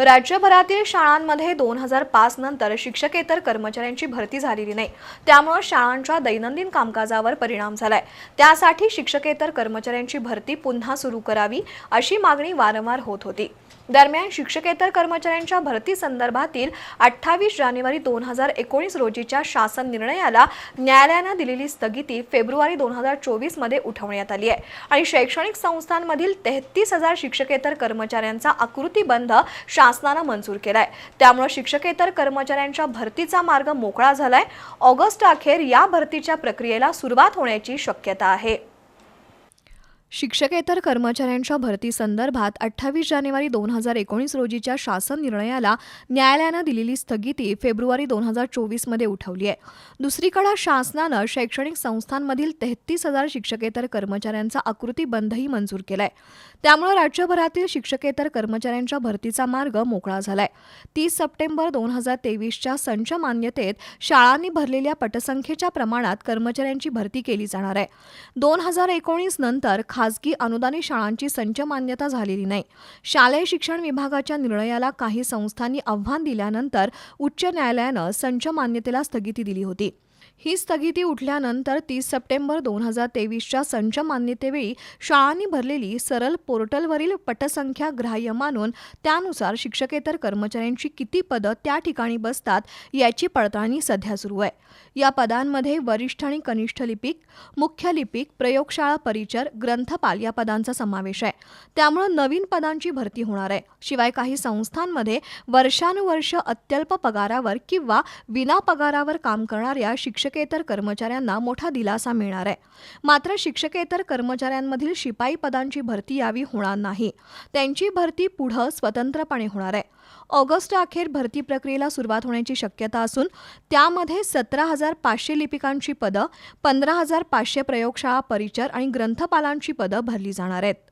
राज्यभरातील शाळांमध्ये दोन हजार पाच नंतर शिक्षकेतर कर्मचाऱ्यांची भरती झालेली नाही. त्यामुळे शाळांच्या दैनंदिन कामकाजावर परिणाम झालाय. त्यासाठी शिक्षकेतर कर्मचाऱ्यांची भरती पुन्हा सुरू करावी अशी मागणी वारंवार होत होती. दरम्यान शिक्षकेतर कर्मचाऱ्यांच्या भरती संदर्भातील अठ्ठावीस जानेवारी दोन हजार एकोणीस रोजीच्या शासन निर्णयाला न्यायालयानं दिलेली स्थगिती फेब्रुवारी दोन हजार चोवीसमध्ये उठवण्यात आली आहे. आणि शैक्षणिक संस्थांमधील तेहतीस हजार शिक्षकेतर कर्मचाऱ्यांचा आकृतीबंध शासनानं मंजूर केलाय. त्यामुळे शिक्षकेतर कर्मचाऱ्यांच्या भरतीचा मार्ग मोकळा झालाय. ऑगस्ट अखेर या भरतीच्या प्रक्रियेला सुरुवात होण्याची शक्यता आहे. शिक्षकेतर कर्मचाऱ्यांच्या भरती संदर्भात अठ्ठावीस जानेवारी दोन हजार एकोणीस रोजीच्या शासन निर्णयाला न्यायालयानं दिलेली स्थगिती फेब्रुवारी दोन हजार चोवीसमध्ये उठवली आहे. दुसरीकडे शासनानं शैक्षणिक संस्थांमधील तेहतीस हजार शिक्षकेतर कर्मचाऱ्यांचा आकृतीबंधही मंजूर केलाय. त्यामुळे राज्यभरातील शिक्षकेतर कर्मचाऱ्यांच्या भरतीचा मार्ग मोकळा झालाय. तीस सप्टेंबर दोन हजार तेवीसच्या संच मान्यतेत शाळांनी भरलेल्या पटसंख्येच्या प्रमाणात कर्मचाऱ्यांची भरती केली जाणार आहे. दोन हजार एकोणीस नंतर खासगी अनुदानित शाळांची संच मान्यता झालेली नाही. शालेय शिक्षण विभागाच्या निर्णयाला काही संस्थांनी आव्हान दिल्यानंतर उच्च न्यायालयानं संच मान्यतेला स्थगिती दिली होती. ही स्थगिती उठल्यानंतर तीस सप्टेंबर दोन हजार तेवीसच्या संच मान्यतेवेळी शाळांनी भरलेली सरल पोर्टलवरील पटसंख्या ग्राह्य मानून त्यानुसार शिक्षकेतर कर्मचाऱ्यांची किती पदं त्या ठिकाणी बसतात याची पडताळणी सध्या सुरू आहे. या पदांमध्ये वरिष्ठ आणि कनिष्ठ लिपिक मुख्य लिपिक प्रयोगशाळा परिचर ग्रंथ ग्रंथपाल या पदांचा समावेश आहे. त्यामुळे नवीन पदांची भरती होणार आहे. शिवाय काही संस्थांमध्ये वर्षानुवर्ष अत्यल्प पगारावर किंवा विना पगारावर काम करणाऱ्या शिक्षकेतर कर्मचाऱ्यांना मोठा दिलासा मिळणार आहे. मात्र शिक्षकेतर कर्मचाऱ्यांमधील शिपाई पदांची भरती यावी होणार नाही. त्यांची भरती पुढं स्वतंत्रपणे होणार आहे. ऑगस्ट अखेर भरती प्रक्रियेला सुरुवात होण्याची शक्यता असून त्यामध्ये सतरा हजार पाचशे लिपिकांची पदं पंधरा हजार पाचशे प्रयोगशाळा परिचर आणि ग्रंथपालांची पदं भरली जाणार आहेत.